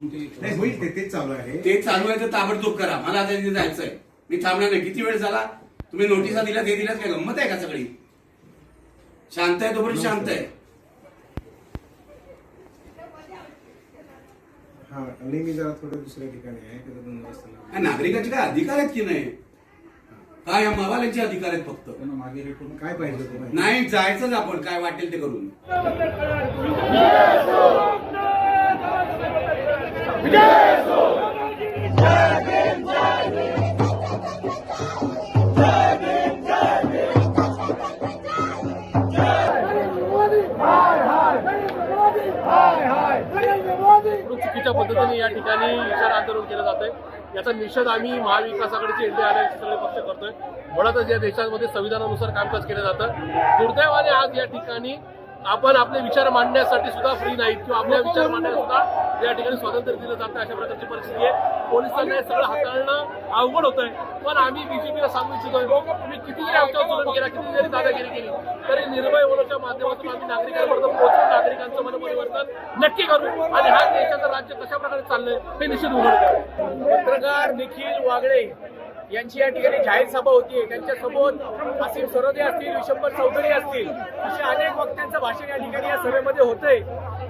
नाही होईल ते तेच चालू आहे. ते चालू आहे तर ताबडतोब करा. मला आता तिथे जायचंय. मी थांबणार नाही. किती वेळ झाला? तुम्ही नोटिसा दिल्यात हे दिल्यात काय गंमत आहे का सगळी? शांत आहे तोपर्यंत शांत आहे. हा आणि मी जरा थोडं दुसऱ्या ठिकाणी आहे तिथं दोन. काय नागरिकाचे काय अधिकार आहेत की नाही? काय या मवाल्यांचे अधिकार आहेत फक्त? त्यांना मागे रेटून काय पाहिजे तुम्हाला नाही जायचंच आपण. काय वाटेल ते करून. चुकीच्या पद्धतीने या ठिकाणी विचार आंदोलन केलं जात आहे याचा निषेध आम्ही महाविकास आघाडीचे इंडिया आल्याचे सगळे पक्ष करतोय. मुळातच या देशामध्ये संविधानानुसार कामकाज केलं जातं. दुर्दैवाने आज या ठिकाणी आपण आपले विचार मांडण्यासाठी सुद्धा फ्री नाहीत किंवा आपल्या विचार मांडण्यास सुद्धा या ठिकाणी स्वातंत्र्य दिलं जातं अशा प्रकारची परिस्थिती आहे. पोलिसांना हे सगळं हाताळणं अवघड होत आहे पण आम्ही बीजेपीला सांगू इच्छितोय तुम्ही किती जरी आमच्यावर जुलूम केला किती जरी दादागिरी केली तरी निर्भय होण्याच्या माध्यमातून आम्ही नागरिकांपर्यंत पोहोचून नागरिकांचं मनपरिवर्तन नक्की करू. आणि हा देशाचं राज्य कशा प्रकारे चाललंय हे निश्चित उघड करू. पत्रकार निखिल वागळे यांची या ठिकाणी जाहीर सभा होती. त्यांच्यासोबत असीम सरोदे असतील विशंबर चौधरी असतील अशा अनेक वक्त्यांचं भाषण या ठिकाणी या सभेमध्ये होतंय.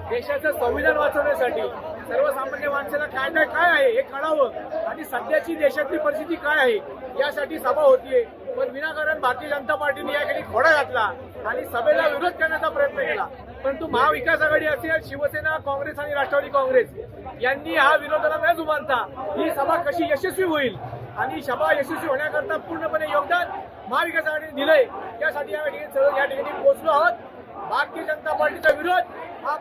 देशाचं संविधान वाचवण्यासाठी सर्वसामान्य माणसाला काय काय काय आहे हे कळावं आणि सध्याची देशातली परिस्थिती काय आहे यासाठी सभा होतीये. पण विनाकारण भारतीय जनता पार्टीने या ठिकाणी खोडा घातला आणि सभेला विरोध करण्याचा प्रयत्न केला. परंतु महाविकास आघाडी असेल शिवसेना काँग्रेस आणि राष्ट्रवादी काँग्रेस यांनी हा विरोधाला न जुमानता ही सभा कशी यशस्वी होईल आणि सभा यशस्वी होण्याकरता पूर्णपणे योगदान महाविकास दिलंय. त्यासाठी या ठिकाणी या ठिकाणी पोहोचलो आहोत. भारतीय जनता पार्टीचा विरोध हा